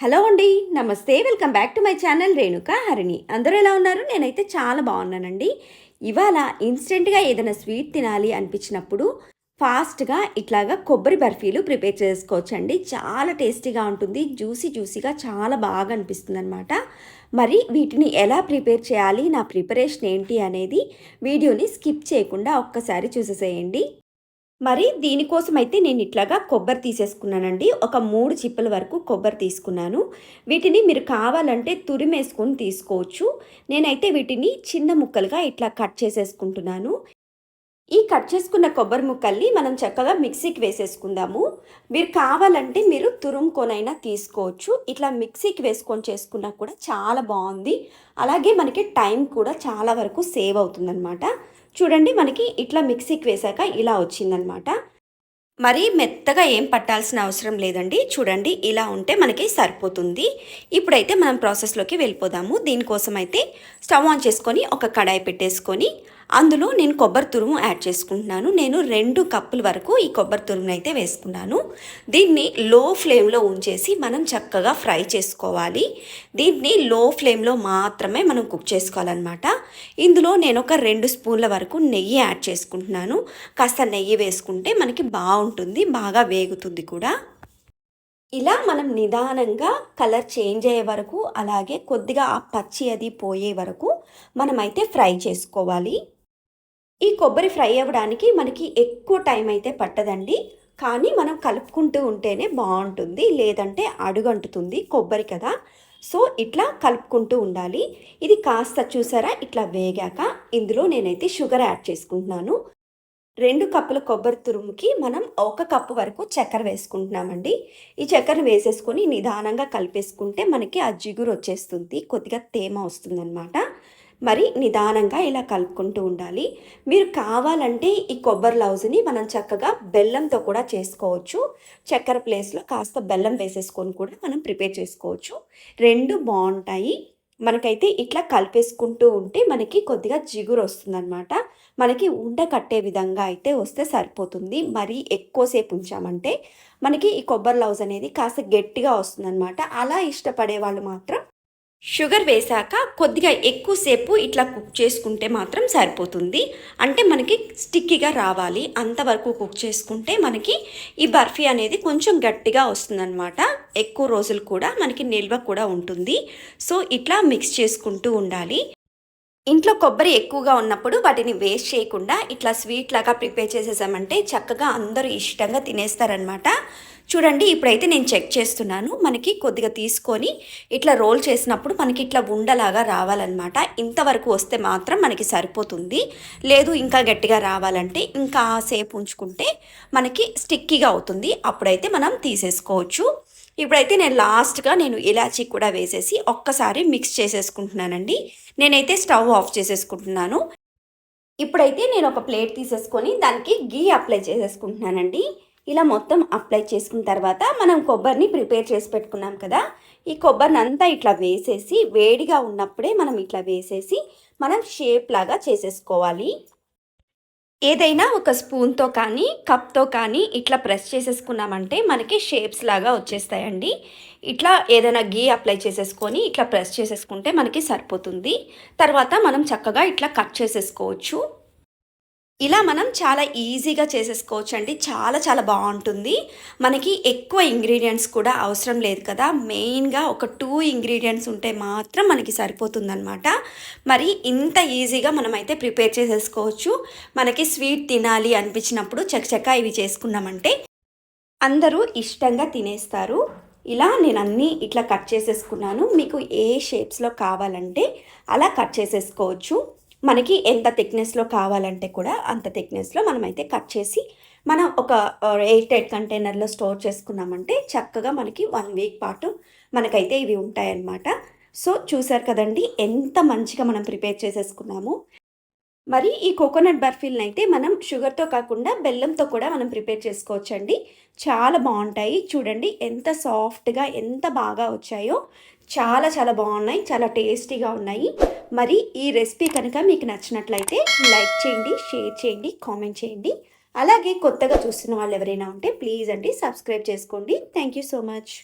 Hello అండి నమస్తే. Welcome back to my channel Renuka Harini. అందరూ ఎలా ఉన్నారు? నేనైతే చాలా బాగున్నానండి. ఇవాళ ఇన్స్టెంట్గా ఏదైనా స్వీట్ తినాలి అనిపించినప్పుడు ఫాస్ట్గా ఇట్లాగా కొబ్బరి బర్ఫీలు ప్రిపేర్ చేసుకోవచ్చండి. చాలా టేస్టీగా ఉంటుంది జ్యూసీ జ్యూసీగా చాలా బాగా అనిపిస్తుంది అనమాట మరి వీటిని ఎలా ప్రిపేర్ చేయాలి నా ప్రిపరేషన్ ఏంటి అనేది వీడియోని స్కిప్ చేయకుండా ఒక్కసారి చూసేసేయండి. మరి దీనికోసం అయితే నేను ఇట్లాగా కొబ్బరి తీసేసుకున్నానండి. ఒక మూడు చిప్పల వరకు కొబ్బరి తీసుకున్నాను. వీటిని మీరు కావాలంటే తురిమేసుకొని తీసుకోవచ్చు. నేనైతే వీటిని చిన్న ముక్కలుగా ఇట్లా కట్ చేసేసుకుంటున్నాను. ఈ కట్ చేసుకున్న కొబ్బరి ముక్కల్ని మనం చక్కగా మిక్సీకి వేసేసుకుందాము. మీరు కావాలంటే మీరు తురుముకొనైనా తీసుకోవచ్చు. ఇట్లా మిక్సీకి వేసుకొని చేసుకున్నా కూడా చాలా బాగుంది. అలాగే మనకి టైం కూడా చాలా వరకు సేవ్ అవుతుందన్నమాట. చూడండి మనకి ఇట్లా మిక్సీకి వేశాక ఇలా వచ్చిందనమాట మరీ మెత్తగా ఏం పట్టాల్సిన అవసరం లేదండి. చూడండి ఇలా ఉంటే మనకి సరిపోతుంది. ఇప్పుడైతే మనం ప్రాసెస్లోకి వెళ్ళిపోదాము. దీనికోసం అయితే స్టవ్ ఆన్ చేసుకొని ఒక కడాయి పెట్టేసుకొని అందులో నేను కొబ్బరి తురుము యాడ్ చేసుకుంటున్నాను. నేను రెండు కప్పుల వరకు ఈ కొబ్బరి తురుమును అయితే వేసుకున్నాను. దీన్ని లో ఫ్లేమ్లో ఉంచేసి మనం చక్కగా ఫ్రై చేసుకోవాలి. దీన్ని లో ఫ్లేమ్లో మాత్రమే మనం కుక్ చేసుకోవాలన్నమాట. ఇందులో నేను ఒక రెండు స్పూన్ల వరకు నెయ్యి యాడ్ చేసుకుంటున్నాను. కాస్త నెయ్యి వేసుకుంటే మనకి బాగుంటుంది బాగా వేగుతుంది కూడా. ఇలా మనం నిదానంగా కలర్ చేంజ్ అయ్యే వరకు అలాగే కొద్దిగా ఆ పచ్చి అది పోయే వరకు మనమైతే ఫ్రై చేసుకోవాలి. ఈ కొబ్బరి ఫ్రై అవ్వడానికి మనకి ఎక్కువ టైం అయితే పట్టదండి. కానీ మనం కలుపుకుంటూ ఉంటేనే బాగుంటుంది. లేదంటే అడుగంటుతుంది కొబ్బరి కదా. సో ఇట్లా కలుపుకుంటూ ఉండాలి. ఇది కాస్త చూసారా? ఇట్లా వేగాక ఇందులో నేనైతే షుగర్ యాడ్ చేసుకుంటున్నాను. రెండు కప్పుల కొబ్బరి తురుముకి మనం ఒక కప్పు వరకు చక్కెర వేసుకుంటున్నామండి. ఈ చక్కెర వేసేసుకొని నిదానంగా కలిపేసుకుంటే మనకి ఆ జిగురు వచ్చేస్తుంది. కొద్దిగా తేమ వస్తుందన్నమాట. మరి నిదానంగా ఇలా కలుపుకుంటూ ఉండాలి. మీరు కావాలంటే ఈ కొబ్బరి లౌజుని మనం చక్కగా బెల్లంతో కూడా చేసుకోవచ్చు. చక్కెర ప్లేస్లో కాస్త బెల్లం వేసేసుకొని కూడా మనం ప్రిపేర్ చేసుకోవచ్చు. రెండు బాగుంటాయి. మనకైతే ఇట్లా కలిపేసుకుంటూ ఉంటే మనకి కొద్దిగా జిగురు వస్తుందన్నమాట. మనకి ఉండ కట్టే విధంగా అయితే వస్తే సరిపోతుంది. మరీ ఎక్కువసేపు ఉంచామంటే మనకి ఈ కొబ్బరి లౌజ్ అనేది కాస్త గట్టిగా వస్తుందన్నమాట. అలా ఇష్టపడే వాళ్ళు మాత్రం షుగర్ వేశాక కొద్దిగా ఎక్కువసేపు ఇట్లా కుక్ చేసుకుంటే మాత్రం సరిపోతుంది. అంటే మనకి స్టిక్కీగా రావాలి. అంతవరకు కుక్ చేసుకుంటే మనకి ఈ బర్ఫీ అనేది కొంచెం గట్టిగా వస్తుందన్నమాట. ఎక్కువ రోజులు కూడా మనకి నిల్వ కూడా ఉంటుంది. సో ఇట్లా మిక్స్ చేసుకుంటూ ఉండాలి. ఇంట్లో కొబ్బరి ఎక్కువగా ఉన్నప్పుడు వాటిని వేస్ట్ చేయకుండా ఇట్లా స్వీట్ లాగా ప్రిపేర్ చేసేసామంటే చక్కగా అందరూ ఇష్టంగా తినేస్తారనమాట చూడండి ఇప్పుడైతే నేను చెక్ చేస్తున్నాను. మనకి కొద్దిగా తీసుకొని ఇట్లా రోల్ చేసినప్పుడు మనకి ఇట్లా ఉండలాగా రావాలన్నమాట. ఇంతవరకు వస్తే మాత్రం మనకి సరిపోతుంది. లేదు ఇంకా గట్టిగా రావాలంటే ఇంకా సేపు ఉంచుకుంటే మనకి స్టిక్కీగా అవుతుంది. అప్పుడైతే మనం తీసేసుకోవచ్చు. ఇప్పుడైతే నేను లాస్ట్గా నేను ఇలాచీ కూడా వేసేసి ఒక్కసారి మిక్స్ చేసేసుకుంటున్నానండి. నేనైతే స్టవ్ ఆఫ్ చేసేసుకుంటున్నాను. ఇప్పుడైతే నేను ఒక ప్లేట్ తీసేసుకొని దానికి గీ అప్లై చేసేసుకుంటున్నానండి. ఇలా మొత్తం అప్లై చేసుకున్న తర్వాత మనం కొబ్బరిని ప్రిపేర్ చేసి పెట్టుకున్నాం కదా ఈ కొబ్బరిని అంతా ఇట్లా వేసేసి వేడిగా ఉన్నప్పుడే మనం ఇట్లా వేసేసి మనం షేప్ లాగా చేసేసుకోవాలి. ఏదైనా ఒక స్పూన్తో కానీ కప్తో కానీ ఇట్లా ప్రెస్ చేసేసుకున్నామంటే మనకి షేప్స్ లాగా వచ్చేస్తాయండి. ఇట్లా ఏదైనా గీ అప్లై చేసేసుకొని ఇట్లా ప్రెస్ చేసేసుకుంటే మనకి సరిపోతుంది. తర్వాత మనం చక్కగా ఇట్లా కట్ చేసేసుకోవచ్చు. ఇలా మనం చాలా ఈజీగా చేసేసుకోవచ్చు అండి చాలా చాలా బాగుంటుంది. మనకి ఎక్కువ ఇంగ్రీడియంట్స్ కూడా అవసరం లేదు కదా. మెయిన్గా ఒక టూ ఇంగ్రీడియంట్స్ ఉంటే మాత్రం మనకి సరిపోతుందనమాట మరి ఇంత ఈజీగా మనమైతే ప్రిపేర్ చేసేసుకోవచ్చు. మనకి స్వీట్ తినాలి అనిపించినప్పుడు చకచక ఇవి చేసుకున్నామంటే అందరూ ఇష్టంగా తినేస్తారు. ఇలా నేను అన్నీ ఇట్లా కట్ చేసేసుకున్నాను. మీకు ఏ షేప్స్లో కావాలంటే అలా కట్ చేసేసుకోవచ్చు. మనకి ఎంత థిక్నెస్లో కావాలంటే కూడా అంత థిక్నెస్లో మనమైతే కట్ చేసి మనం ఒక ఎయిట్ ఎయిట్ కంటైనర్లో స్టోర్ చేసుకున్నామంటే చక్కగా మనకి వన్ వీక్ పాటు మనకైతే ఇవి ఉంటాయన్నమాట. సో చూసారు కదండి ఎంత మంచిగా మనం ప్రిపేర్ చేసేసుకున్నాము. మరి ఈ కోకోనట్ బర్ఫీలను అయితే మనం షుగర్తో కాకుండా బెల్లంతో కూడా మనం ప్రిపేర్ చేసుకోవచ్చండి. చాలా బాగుంటాయి. చూడండి ఎంత సాఫ్ట్గా ఎంత బాగా వచ్చాయో. చాలా చాలా బాగున్నాయి. చాలా టేస్టీగా ఉన్నాయి. మరి ఈ రెసిపీ కనుక మీకు నచ్చినట్లయితే లైక్ చేయండి షేర్ చేయండి కామెంట్ చేయండి. అలాగే కొత్తగా చూస్తున్న వాళ్ళు ఎవరైనా ఉంటే ప్లీజ్ అండి సబ్స్క్రైబ్ చేసుకోండి. Thank you so much.